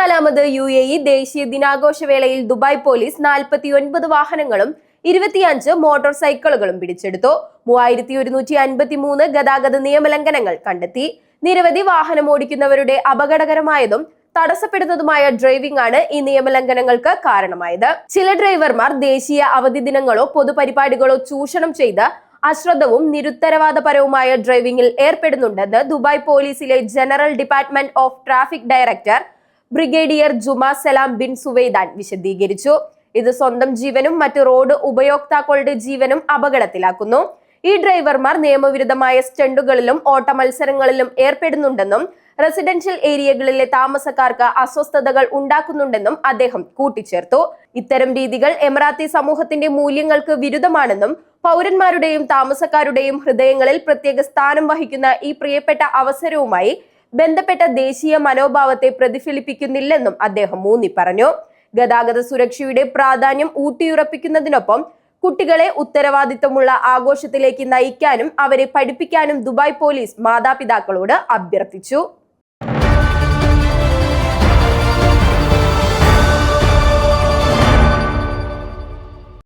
ഇരുപത്തിനാലാമത് U A E ദേശീയ ദിനാഘോഷ വേളയിൽ ദുബായ് പോലീസ് നാൽപ്പത്തി ഒൻപത് വാഹനങ്ങളും ഇരുപത്തിയഞ്ച് മോട്ടോർ സൈക്കിളുകളും പിടിച്ചെടുത്തു. മൂവായിരത്തി ഒരുന്നൂറ്റി അൻപത്തി മൂന്ന് ഗതാഗത നിയമലംഘനങ്ങൾ കണ്ടെത്തി. നിരവധി വാഹനം ഓടിക്കുന്നവരുടെ അപകടകരമായതും തടസ്സപ്പെടുന്നതുമായ ഡ്രൈവിംഗ് ആണ് ഈ നിയമലംഘനങ്ങൾക്ക് കാരണമായത്. ചില ഡ്രൈവർമാർ ദേശീയ അവധി ദിനങ്ങളോ പൊതുപരിപാടികളോ ചൂഷണം ചെയ്ത് അശ്രദ്ധവും നിരുത്തരവാദപരവുമായ ഡ്രൈവിംഗിൽ ഏർപ്പെടുന്നുണ്ടെന്ന് ദുബായ് പോലീസിലെ general department of traffic director brigadier Juma Salam bin Suwaidan വിശദീകരിച്ചു. ഇത് സ്വന്തം ജീവനും മറ്റ് റോഡ് ഉപയോക്താക്കളുടെ ജീവനും അപകടത്തിലാക്കുന്നു. ഈ ഡ്രൈവർമാർ നിയമവിരുദ്ധമായ സ്റ്റണ്ടുകളിലും ഓട്ട മത്സരങ്ങളിലും ഏർപ്പെടുന്നുണ്ടെന്നും റെസിഡൻഷ്യൽ ഏരിയകളിലെ താമസക്കാർക്ക് അസ്വസ്ഥതകൾ ഉണ്ടാക്കുന്നുണ്ടെന്നും അദ്ദേഹം കൂട്ടിച്ചേർത്തു. ഇത്തരം രീതികൾ എമറാത്തി സമൂഹത്തിന്റെ മൂല്യങ്ങൾക്ക് വിരുദ്ധമാണെന്നും പൗരന്മാരുടെയും താമസക്കാരുടെയും ഹൃദയങ്ങളിൽ പ്രത്യേക സ്ഥാനം വഹിക്കുന്ന ഈ പ്രിയപ്പെട്ട അവസരവുമായി ബന്ധപ്പെട്ട ദേശീയ മനോഭാവത്തെ പ്രതിഫലിപ്പിക്കുന്നില്ലെന്നും അദ്ദേഹം ഊന്നി പറഞ്ഞു. ഗതാഗത സുരക്ഷയുടെ പ്രാധാന്യം ഊട്ടിയുറപ്പിക്കുന്നതിനൊപ്പം കുട്ടികളെ ഉത്തരവാദിത്തമുള്ള ആഘോഷത്തിലേക്ക് നയിക്കാനും അവരെ പഠിപ്പിക്കാനും ദുബായ് പോലീസ് മാതാപിതാക്കളോട് അഭ്യർത്ഥിച്ചു.